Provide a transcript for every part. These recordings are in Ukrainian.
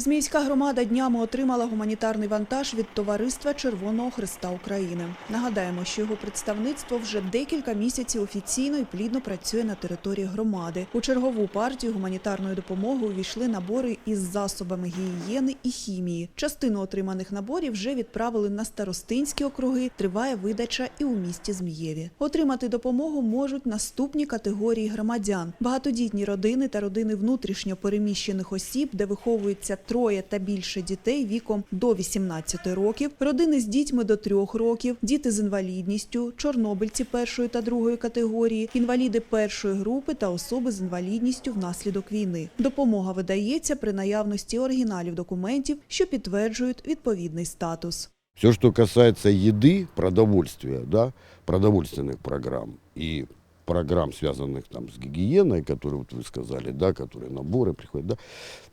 Зміївська громада днями отримала гуманітарний вантаж від товариства Червоного Христа України. Нагадаємо, що його представництво вже декілька місяців офіційно і плідно працює на території громади. У чергову партію гуманітарної допомоги увійшли набори із засобами гігієни і хімії. Частину отриманих наборів вже відправили на старостинські округи. Триває видача і у місті Змієві. Отримати допомогу можуть наступні категорії громадян: багатодітні родини та родини внутрішньо переміщених осіб, де виховується троє та більше дітей віком до 18 років, родини з дітьми до 3 років, діти з інвалідністю, чорнобильці першої та другої категорії, інваліди першої групи та особи з інвалідністю внаслідок війни. Допомога видається при наявності оригіналів документів, що підтверджують відповідний статус. Все, что касается еды, продовольствия, да, продовольственных программ и программ, связанных там с гигиеной, которые вот вы сказали, да, которые наборы приходят, да,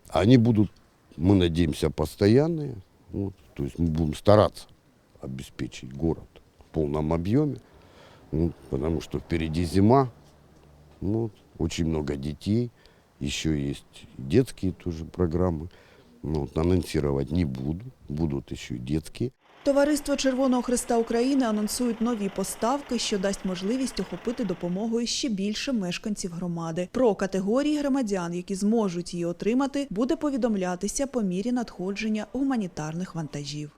они будут, мы надеемся, постоянные. Вот, то есть мы будем стараться обеспечить город в полном объеме, ну, потому что впереди зима, ну, очень много детей, еще есть детские тоже программы. Ну, вот, анонсировать не буду, будут еще детские. Товариство Червоного Христа України анонсують нові поставки, що дасть можливість охопити допомогою ще більше мешканців громади. Про категорії громадян, які зможуть її отримати, буде повідомлятися по мірі надходження гуманітарних вантажів.